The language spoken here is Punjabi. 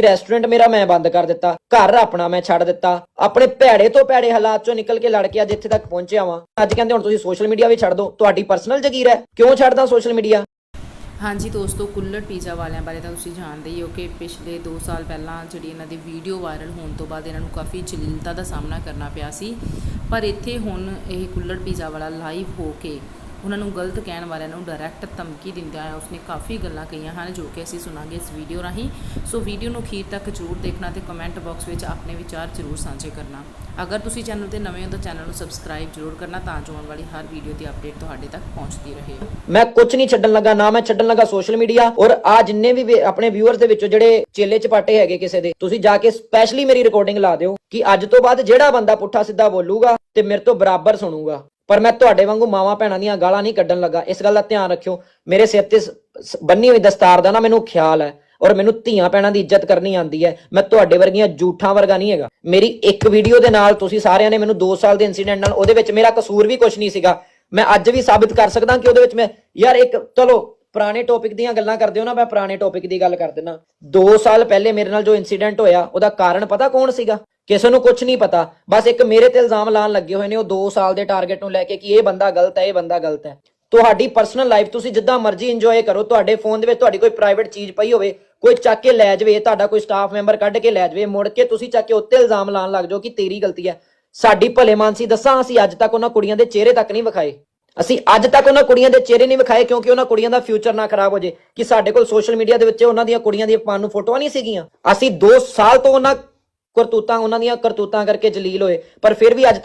ਰੈਸਟੋਰੈਂਟ ਮੇਰਾ ਮੈਂ ਬੰਦ ਕਰ ਦਿੱਤਾ, ਘਰ ਆਪਣਾ ਮੈਂ ਛੱਡ ਦਿੱਤਾ। ਆਪਣੇ ਭੈੜੇ ਤੋਂ ਭੈੜੇ ਹਾਲਾਤ ਚੋਂ ਨਿਕਲ ਕੇ ਲੜ ਕੇ ਅੱਜ ਇੱਥੇ ਤੱਕ ਪਹੁੰਚਿਆ ਵਾਂ। ਅੱਜ ਕਹਿੰਦੇ ਹੁਣ ਤੁਸੀਂ ਸੋਸ਼ਲ ਮੀਡੀਆ ਵੀ ਛੱਡ ਦਿਓ ਤੁਹਾਡੀ ਪਰਸਨਲ ਜ਼ਗੀਰ ਹੈ। ਕਿਉਂ ਛੱਡਦਾ ਸੋਸ਼ਲ ਮੀਡੀਆ ਹਾਂਜੀ ਦੋਸਤੋ ਕੁੱਲੜ ਪੀਜ਼ਾ ਵਾਲਿਆਂ ਬਾਰੇ ਤਾਂ ਤੁਸੀਂ ਜਾਣਦੇ ਹੀ ਹੋ ਕਿ ਪਿਛਲੇ 2 ਸਾਲ ਪਹਿਲਾਂ ਜਿਹੜੀ ਇਹਨਾਂ ਦੀ ਵੀਡੀਓ ਵਾਇਰਲ ਹੋਣ ਤੋਂ ਬਾਅਦ ਇਹਨਾਂ ਨੂੰ ਕਾਫੀ ਜਲੀਲਤਾ ਦਾ ਸਾਹਮਣਾ ਕਰਨਾ ਪਿਆ ਸੀ। ਪਰ ਇੱਥੇ ਹੁਣ ਇਹ ਕੁੱਲੜ ਪੀਜ਼ਾ ਵਾਲਾ ਲਾਈਵ ਹੋ ਕੇ ਉਹਨਾਂ ਨੂੰ ਗਲਤ ਕਹਿਣ ਵਾਲਿਆਂ ਨੂੰ ਡਾਇਰੈਕਟ ਧਮਕੀ ਦਿੰਦਿਆਂ ਹੋਇਆ ਉਸਨੇ ਕਾਫੀ ਗੱਲਾਂ ਕਹੀਆਂ ਹਨ ਜੋ ਕਿ ਅਸੀਂ ਸੁਣਾਂਗੇ ਇਸ ਵੀਡੀਓ ਰਾਹੀਂ। ਸੋ ਵੀਡੀਓ ਨੂੰ ਅਖੀਰ ਤੱਕ ਜ਼ਰੂਰ ਦੇਖਣਾ ਤੇ ਕਮੈਂਟ ਬਾਕਸ ਵਿੱਚ ਆਪਣੇ ਵਿਚਾਰ ਜ਼ਰੂਰ ਸਾਂਝੇ ਕਰਨਾ। ਅਗਰ ਤੁਸੀਂ ਚੈਨਲ ਤੇ ਨਵੇਂ ਹੋ ਤਾਂ ਚੈਨਲ ਨੂੰ ਸਬਸਕ੍ਰਾਈਬ ਜ਼ਰੂਰ ਕਰਨਾ ਤਾਂ ਜੋ ਆਉਣ ਵਾਲੀ ਹਰ ਵੀਡੀਓ ਦੀ ਅਪਡੇਟ ਤੁਹਾਡੇ ਤੱਕ ਪਹੁੰਚਦੀ ਰਹੇ। ਮੈਂ ਕੁਝ ਨਹੀਂ ਛੱਡਣ ਲੱਗਾ, ਨਾ ਮੈਂ ਛੱਡਣ ਲੱਗਾ ਸੋਸ਼ਲ ਮੀਡੀਆ ਔਰ ਆ ਜਿੰਨੇ ਵੀ ਆਪਣੇ ਵਿਊਅਰਸ ਦੇ ਵਿੱਚੋਂ ਜਿਹੜੇ ਚੇਲੇ ਚਪਾਟੇ ਹੈਗੇ ਕਿਸੇ ਦੇ, ਤੁਸੀਂ ਜਾ ਕੇ ਸਪੈਸ਼ਲੀ ਮੇਰੀ ਰਿਕਾਰਡਿੰਗ ਲਾ ਦਿਓ ਕਿ ਅੱਜ ਤੋਂ ਬਾਅਦ ਜਿਹੜਾ ਬੰਦਾ ਪੁੱਠਾ ਸਿੱਧਾ ਬੋਲੂਗਾ ਤੇ ਮੇਰੇ ਤੋਂ ਬਰਾਬਰ ਸੁਣੂਗਾ। ਪਰ ਮੈਂ ਤੁਹਾਡੇ ਵਾਂਗੂ ਮਾਵਾਂ ਭੈਣਾਂ ਦੀਆਂ ਗਾਲਾਂ ਨਹੀਂ ਕੱਢਣ ਲੱਗਾ। ਇਸ ਗੱਲ ਦਾ ਧਿਆਨ ਰੱਖਿਓ। ਮੇਰੇ ਸਿਰ ਤੇ ਬੰਨੀ ਹੋਈ ਦਸਤਾਰ ਦਾ ਨਾ ਮੈਨੂੰ ਖਿਆਲ ਹੈ ਔਰ ਮੈਨੂੰ ਧੀਆਂ ਭੈਣਾਂ ਦੀ ਇੱਜ਼ਤ ਕਰਨੀ ਆਂਦੀ ਹੈ। ਮੈਂ ਤੁਹਾਡੇ ਵਰਗੀਆਂ ਝੂਠਾਂ ਵਰਗਾ ਨਹੀਂ ਹੈਗਾ। ਮੇਰੀ ਇੱਕ ਵੀਡੀਓ ਦੇ ਨਾਲ ਤੁਸੀਂ ਸਾਰਿਆਂ ਨੇ ਮੈਨੂੰ 2 ਸਾਲ ਦੇ ਇਨਸੀਡੈਂਟ ਨਾਲ ਉਹਦੇ ਵਿੱਚ ਮੇਰਾ ਕਸੂਰ ਵੀ ਕੁਝ ਨਹੀਂ ਸੀਗਾ। ਮੈਂ ਅੱਜ ਵੀ ਸਾਬਿਤ ਕਰ ਸਕਦਾ ਕਿ ਉਹਦੇ ਵਿੱਚ ਮੈਂ, ਯਾਰ ਇੱਕ, ਚਲੋ, ਪੁਰਾਣੇ ਟੌਪਿਕ ਦੀਆਂ ਗੱਲਾਂ ਕਰਦੇ ਹੋ ਨਾ, ਮੈਂ ਪੁਰਾਣੇ ਟੌਪਿਕ ਦੀ ਗੱਲ ਕਰ ਦਿੰਦਾ। 2 ਸਾਲ ਪਹਿਲੇ ਮੇਰੇ ਨਾਲ ਜੋ ਇਨਸੀਡੈਂਟ ਹੋਇਆ, ਉਹਦਾ ਕਾਰਨ ਪਤਾ ਕੌਣ ਸੀਗਾ? ਕਿਸੇ ਨੂੰ ਕੁਝ ਨਹੀਂ ਪਤਾ। ਬਸ ਇੱਕ ਮੇਰੇ ਤੇ ਇਲਜ਼ਾਮ ਲਾਉਣ ਲੱਗੇ ਹੋਏ ਨੇ, ਉਹ 2 ਸਾਲ ਦੇ ਟਾਰਗੇਟ ਨੂੰ ਲੈ ਕੇ ਕਿ ਇਹ ਬੰਦਾ ਗਲਤ ਹੈ, ਇਹ ਬੰਦਾ ਗਲਤ ਹੈ। ਤੁਹਾਡੀ ਪਰਸਨਲ ਲਾਈਫ ਤੁਸੀਂ ਜਿੱਦਾਂ ਮਰਜ਼ੀ ਇੰਜੋਏ ਕਰੋ, ਤੁਹਾਡੇ ਫੋਨ ਦੇ ਵਿੱਚ ਤੁਹਾਡੀ ਕੋਈ ਪ੍ਰਾਈਵੇਟ ਚੀਜ਼ ਪਈ ਹੋਵੇ, ਕੋਈ ਚੱਕ ਕੇ ਲੈ ਜਾਵੇ, ਤੁਹਾਡਾ ਕੋਈ ਸਟਾਫ ਮੈਂਬਰ ਕੱਢ ਕੇ ਲੈ ਜਾਵੇ, ਮੁੜ ਕੇ ਤੁਸੀਂ ਚੱਕ ਕੇ ਉੱਤੇ ਇਲਜ਼ਾਮ ਲਾਉਣ ਲੱਗ ਜਾਓ ਕਿ ਤੇਰੀ ਗਲਤੀ ਹੈ। ਸਾਡੀ ਭਲੇ ਮਾਨਸੀ ਦੱਸਾਂ ਅਸੀਂ ਅੱਜ ਤੱਕ ਉਹਨਾਂ ਕੁੜੀਆਂ ਦੇ ਚਿਹਰੇ ਤੱਕ ਨਹੀਂ ਵਿਖਾਏ। ਅਸੀਂ ਅੱਜ ਤੱਕ ਉਹਨਾਂ ਕੁੜੀਆਂ ਦੇ ਚਿਹਰੇ ਨਹੀਂ ਵਿਖਾਏ ਕਿਉਂਕਿ ਉਹਨਾਂ ਕੁੜੀਆਂ ਦਾ ਫਿਊਚਰ ਨਾ ਖਰਾਬ ਹੋ ਜੇ, ਕਿ ਸਾਡੇ ਕੋਲ ਸੋਸ਼ਲ ਮੀਡੀਆ ਦੇ ਵਿੱਚ ਉਹਨਾਂ ਦੀਆਂ ਕੁੜੀਆਂ ਦੀਆਂ ਪਾਣ ਨੂੰ ਫੋਟੋਆਂ ਨਹੀਂ ਸੀਗੀਆਂ। ਅਸੀਂ 2 ਸਾਲ ਤੋਂ ਉਹਨਾਂ ਕਰਤੂਤਾਂ ਉਹਨਾਂ ਦੀਆਂ ਕਰਤੂਤਾਂ ਕਰਕੇ ਜਲੀਲ ਹੋਏ। ਪਰ ਫਿਰ ਵੀ ਅੱਜ